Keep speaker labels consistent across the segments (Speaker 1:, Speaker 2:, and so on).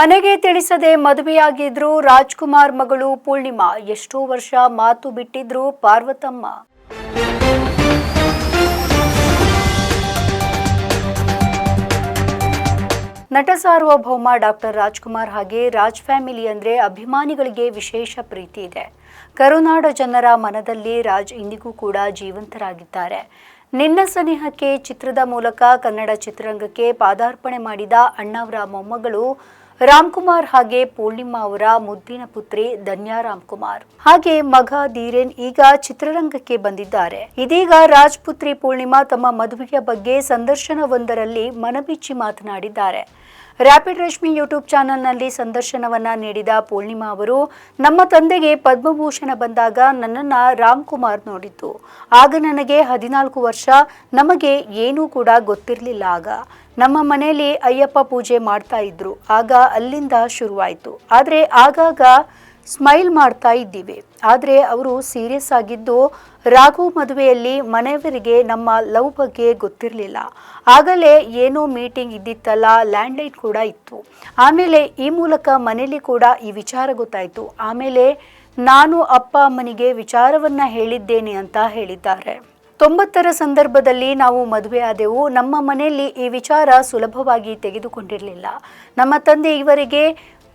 Speaker 1: ಮನೆಗೆ ತಿಳಿಸದೆ ಮದುವೆಯಾಗಿದ್ರು ರಾಜ್ಕುಮಾರ್ ಮಗಳು ಪೂರ್ಣಿಮಾ. ಎಷ್ಟೋ ವರ್ಷ ಮಾತು ಬಿಟ್ಟಿದ್ರು ಪಾರ್ವತಮ್ಮ. ನಟ ಸಾರ್ವಭೌಮ ಡಾಕ್ಟರ್ ರಾಜ್ಕುಮಾರ್ ಹಾಗೆ ರಾಜ್ ಫ್ಯಾಮಿಲಿ ಅಂದ್ರೆ ಅಭಿಮಾನಿಗಳಿಗೆ ವಿಶೇಷ ಪ್ರೀತಿ ಇದೆ. ಕರುನಾಡ ಜನರ ಮನದಲ್ಲಿ ರಾಜ್ ಇಂದಿಗೂ ಕೂಡ ಜೀವಂತರಾಗಿದ್ದಾರೆ. ನಿನ್ನ ಸನಿಹಕ್ಕೆ ಚಿತ್ರದ ಮೂಲಕ ಕನ್ನಡ ಚಿತ್ರರಂಗಕ್ಕೆ ಪಾದಾರ್ಪಣೆ ಮಾಡಿದ ಅಣ್ಣವರ ಮೊಮ್ಮಗಳು ರಾಮ್ಕುಮಾರ್ ಹಾಗೆ ಪೂರ್ಣಿಮಾ ಅವರ ಮುದ್ದಿನ ಪುತ್ರಿ ಧನ್ಯಾ ರಾಮ್ಕುಮಾರ್. ಹಾಗೆ ಮಗ ಧೀರೇನ್ ಈಗ ಚಿತ್ರರಂಗಕ್ಕೆ ಬಂದಿದ್ದಾರೆ. ಇದೀಗ ರಾಜ್ಪುತ್ರಿ ಪೂರ್ಣಿಮಾ ತಮ್ಮ ಮದುವೆಯ ಬಗ್ಗೆ ಸಂದರ್ಶನವೊಂದರಲ್ಲಿ ಮನಬಿಚ್ಚಿ ಮಾತನಾಡಿದ್ದಾರೆ. ರ್ಯಾಪಿಡ್ ರಶ್ಮಿ ಯೂಟ್ಯೂಬ್ ಚಾನೆಲ್ನಲ್ಲಿ ಸಂದರ್ಶನವನ್ನ ನೀಡಿದ ಪೂರ್ಣಿಮಾ ಅವರು, ನಮ್ಮ ತಂದೆಗೆ ಪದ್ಮಭೂಷಣ ಬಂದಾಗ ನನ್ನನ್ನ ರಾಮ್ಕುಮಾರ್ ನೋಡಿದ್ದು. ಆಗ ನನಗೆ ಹದಿನಾಲ್ಕು ವರ್ಷ, ನಮಗೆ ಏನೂ ಕೂಡ ಗೊತ್ತಿರಲಿಲ್ಲ ಆಗ. ನಮ್ಮ ಮನೆಯಲ್ಲಿ ಅಯ್ಯಪ್ಪ ಪೂಜೆ ಮಾಡ್ತಾ ಇದ್ರು. ಆಗ ಅಲ್ಲಿಂದ ಶುರುವಾಯಿತು. ಆದರೆ ಆಗಾಗ ಸ್ಮೈಲ್ ಮಾಡ್ತಾ ಇದ್ದೀವಿ. ಆದರೆ ಅವರು ಸೀರಿಯಸ್ ಆಗಿದ್ದು ರಾಘು ಮದುವೆಯಲ್ಲಿ ಮನೆಯವರಿಗೆ ನಮ್ಮ ಲವ್ ಬಗ್ಗೆ ಗೊತ್ತಿರಲಿಲ್ಲ. ಆಗಲೇ ಏನೋ ಮೀಟಿಂಗ್ ಇದ್ದಿತ್ತಲ್ಲ, ಲ್ಯಾಂಡ್ಲೈನ್ ಕೂಡ ಇತ್ತು. ಆಮೇಲೆ ಈ ಮೂಲಕ ಮನೇಲಿ ಕೂಡ ಈ ವಿಚಾರ ಗೊತ್ತಾಯಿತು. ಆಮೇಲೆ ನಾನು ಅಪ್ಪ ಅಮ್ಮನಿಗೆ ವಿಚಾರವನ್ನು ಹೇಳಿದ್ದೇನೆ ಅಂತ ಹೇಳಿದ್ದಾರೆ. ತೊಂಬತ್ತರ ಸಂದರ್ಭದಲ್ಲಿ ನಾವು ಮದುವೆ ಆದೆವು. ನಮ್ಮ ಮನೆಯಲ್ಲಿ ಈ ವಿಚಾರ ಸುಲಭವಾಗಿ ತೆಗೆದುಕೊಂಡಿರಲಿಲ್ಲ. ನಮ್ಮ ತಂದೆ ಇವರಿಗೆ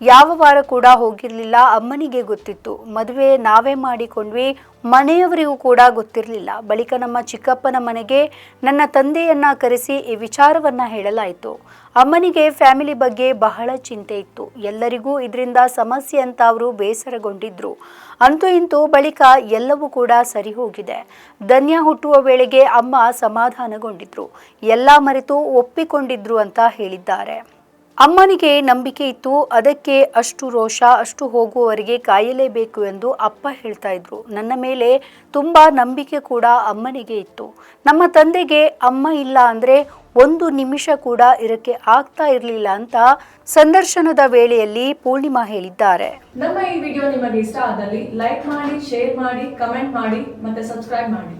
Speaker 1: ಯಾವ ವಾರ ಕೂಡ ಹೋಗಿರಲಿಲ್ಲ, ಅಮ್ಮನಿಗೆ ಗೊತ್ತಿತ್ತು. ಮದುವೆ ನಾವೇ ಮಾಡಿಕೊಂಡ್ವಿ, ಮನೆಯವರಿಗೂ ಕೂಡ ಗೊತ್ತಿರಲಿಲ್ಲ. ಬಳಿಕ ನಮ್ಮ ಚಿಕ್ಕಪ್ಪನ ಮನೆಗೆ ನನ್ನ ತಂದೆಯನ್ನ ಕರೆಸಿ ಈ ವಿಚಾರವನ್ನ ಹೇಳಲಾಯಿತು. ಅಮ್ಮನಿಗೆ ಫ್ಯಾಮಿಲಿ ಬಗ್ಗೆ ಬಹಳ ಚಿಂತೆ ಇತ್ತು. ಎಲ್ಲರಿಗೂ ಇದರಿಂದ ಸಮಸ್ಯೆ ಅಂತ ಅವರು ಬೇಸರಗೊಂಡಿದ್ರು. ಅಂತೂ ಇಂತೂ ಬಳಿಕ ಎಲ್ಲವೂ ಕೂಡ ಸರಿ ಹೋಗಿದೆ. ಧನ್ಯ ಹುಟ್ಟುವ ವೇಳೆಗೆ ಅಮ್ಮ ಸಮಾಧಾನಗೊಂಡಿದ್ರು. ಎಲ್ಲ ಮರೆತು ಒಪ್ಪಿಕೊಂಡಿದ್ರು ಅಂತ ಹೇಳಿದ್ದಾರೆ. ಅಮ್ಮನಿಗೆ ನಂಬಿಕೆ ಇತ್ತು, ಅದಕ್ಕೆ ಅಷ್ಟು ರೋಷ, ಅಷ್ಟು ಹೋಗುವವರೆಗೆ ಕಾಯಲೇಬೇಕು ಎಂದು ಅಪ್ಪ ಹೇಳ್ತಾ ಇದ್ರು. ನನ್ನ ಮೇಲೆ ತುಂಬ ನಂಬಿಕೆ ಕೂಡ ಅಮ್ಮನಿಗೆ ಇತ್ತು. ನಮ್ಮ ತಂದೆಗೆ ಅಮ್ಮ ಇಲ್ಲ ಅಂದರೆ ಒಂದು ನಿಮಿಷ ಕೂಡ ಇರಕ್ಕೆ ಆಗ್ತಾ ಇರಲಿಲ್ಲ ಅಂತ ಸಂದರ್ಶನದ ವೇಳೆಯಲ್ಲಿ ಪೂರ್ಣಿಮಾ ಹೇಳಿದ್ದಾರೆ.
Speaker 2: ನಮ್ಮ ಈ ವಿಡಿಯೋ ನಿಮಗೆ ಇಷ್ಟ ಆದಲ್ಲಿ ಲೈಕ್ ಮಾಡಿ, ಶೇರ್ ಮಾಡಿ, ಕಮೆಂಟ್ ಮಾಡಿ ಮತ್ತೆ ಸಬ್ಸ್ಕ್ರೈಬ್ ಮಾಡಿ.